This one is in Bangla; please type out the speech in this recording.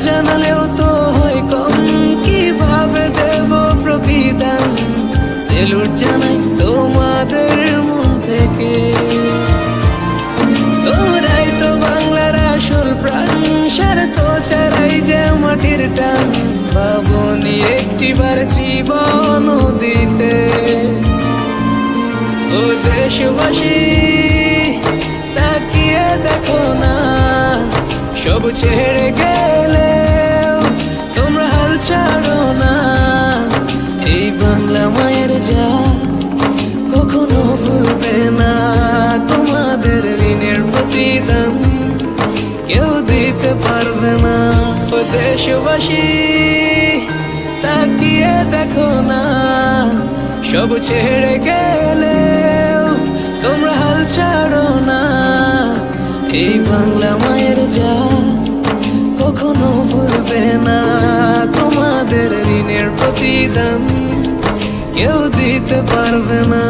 জানালেও তো হয় কম। কীভাবে দেব প্রতিদান? সেলুট জানাই তোমাদের মন থেকে। তোরাই তো বাংলার আসল প্রাণ। স্বার্থ ছাড়াই যে মাটির টান। ভাবনি একটিবার জীবন দিতে। ও দেশবাসী সব ছেড়ে গেলে তোমরা হাল ছাড়ো না। এই বাংলা মায়ের যা কখনো ভুলবে না। তোমাদের ঋণের প্রতিদান কেউ দিতে পারবে না। দেশবাসী, তাকিয়ে দেখো না। সব ছেড়ে গেলে এই বাংলা মায়ের যা কখনো ভুলবে না। তোমাদের ঋণের প্রতিদান কেউ দিতে পারবে না।